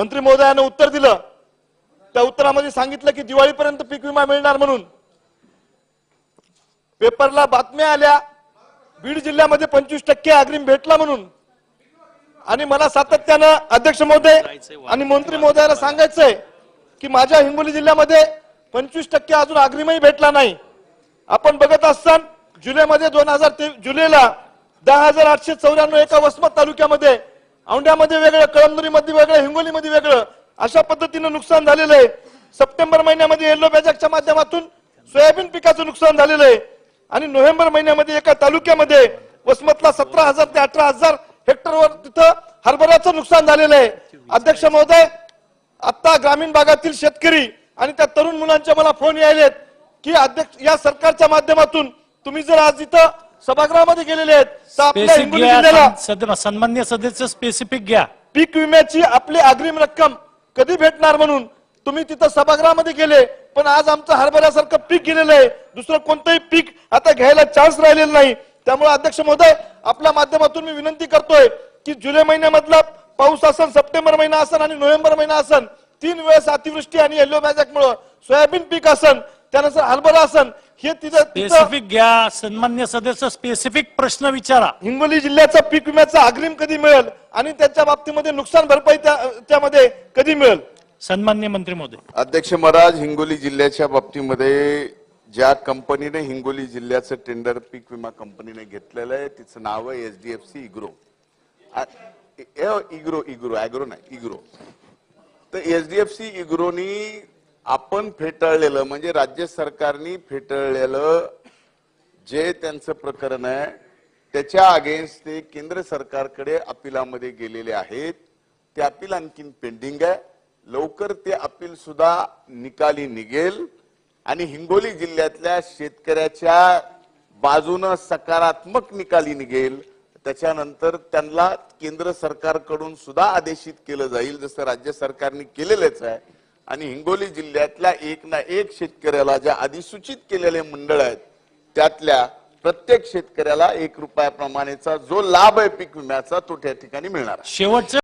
मंत्री महोदयानं उत्तर दिलं. त्या उत्तरामध्ये सांगितलं की दिवाळीपर्यंत पीक विमा मिळणार म्हणून. पेपरला बातम्या आल्या. बीड जिल्ह्यामध्ये पंचवीस टक्के अग्रिम भेटला म्हणून. आणि मला सातत्यानं अध्यक्ष महोदय आणि मंत्री महोदयाला सांगायचंय की माझ्या हिंगोली जिल्ह्यामध्ये पंचवीस टक्के अजून अग्रिमही भेटला नाही. आपण बघत असताना जुलैमध्ये दोन हजार ते जुलैला दहा हजार आठशे चौऱ्याण्णव एका वसमत तालुक्यामध्ये औंढ्यामध्ये वेगळं कळमनुरीमध्ये वेगळं हिंगोलीमध्ये वेगळं. अशा पद्धतीनं नुकसान झालेलं आहे. सप्टेंबर महिन्यामध्ये येल्लो बॅजॅकच्या माध्यमातून सोयाबीन पिकाचं नुकसान झालेलं आहे. आणि नोव्हेंबर महिन्यामध्ये एका तालुक्यामध्ये वसमतला सतरा हजार ते अठरा हजार हेक्टरवर तिथं हरभऱ्याचं नुकसान झालेलं आहे. अध्यक्ष महोदय आता ग्रामीण भागातील शेतकरी आणि त्या तरुण मुलांचे मला फोन यायलेत की अध्यक्ष या सरकारच्या माध्यमातून तुम्ही जर आज इथं सभागृहामध्ये गेलेले आहेत. तर आपल्या स्पेसिफिक हिंगोली घ्या जिल्ह्याला सं- सद- सन्मान्य सदस्य स्पेसिफिक घ्या. पीक विम्याची आपली अग्रिम रक्कम कधी भेटणार म्हणून तुम्ही तिथं सभागृहामध्ये गेले पण आज आमचं हरभऱ्यासारखं पीक गेलेलं आहे. दुसरं कोणतंही पीक आता घ्यायला चान्स राहिलेला नाही. त्यामुळे अध्यक्ष महोदय आपल्या माध्यमातून मी विनंती करतोय की जुलै महिन्यामधला पाऊस असन सप्टेंबर महिना असन आणि नोव्हेंबर महिना असन तीन वेळेस अतिवृष्टी आणि येल्लो मुळे सोयाबीन पीक असन त्यानंतर हरभरा असन हे तिथं तिथं स्पेसिफिक घ्या सन्मान्य सदस्य स्पेसिफिक प्रश्न विचारा. हिंगोली जिल्ह्याचा पीक विम्याचा अग्रिम कधी मिळेल? आणि त्याच्या बाबतीमध्ये नुकसान भरपाई त्या- त्यामध्ये कधी मिळेल? सन्मान्य मंत्री महोदय अध्यक्ष महाराज हिंगोली जिल्ह्याच्या बाबतीमध्ये ज्या कंपनीने हिंगोली जिल्ह्याचं टेंडर पीक विमा कंपनीने घेतलेलं आहे तिचं नाव आहे एच डी एफ सी इग्रो. आ- ए- इग्रो इग्रो अॅग्रो नाही इग्रो. तर एच डी एफ सी इग्रोनी आपण फेटाळलेलं म्हणजे राज्य सरकारनी फेटाळलेलं जे त्यांचं प्रकरण आहे त्याच्या अगेन्स्ट ते केंद्र सरकारकडे अपिलामध्ये गेलेले आहेत. ते अपील आणखीन पेंडिंग आहे. लवकर ते अपील सुद्धा निकाली निघेल. आणि हिंगोली जिल्ह्यातल्या शेतकऱ्याच्या बाजूनं सकारात्मक निकाली निघेल. त्याच्यानंतर त्यांना केंद्र सरकारकडून सुद्धा आदेशित केलं जाईल जसं राज्य सरकारने केलेलंच आहे. आणि हिंगोली जिल्ह्यातल्या एक ना एक शेतकऱ्याला ज्या अधिसूचित केलेले मंडळ आहेत त्यातल्या प्रत्येक शेतकऱ्याला एक रुपयाप्रमाणेचा जो लाभ आहे पीक विम्याचा तो त्या ठिकाणी मिळणार शेवटचं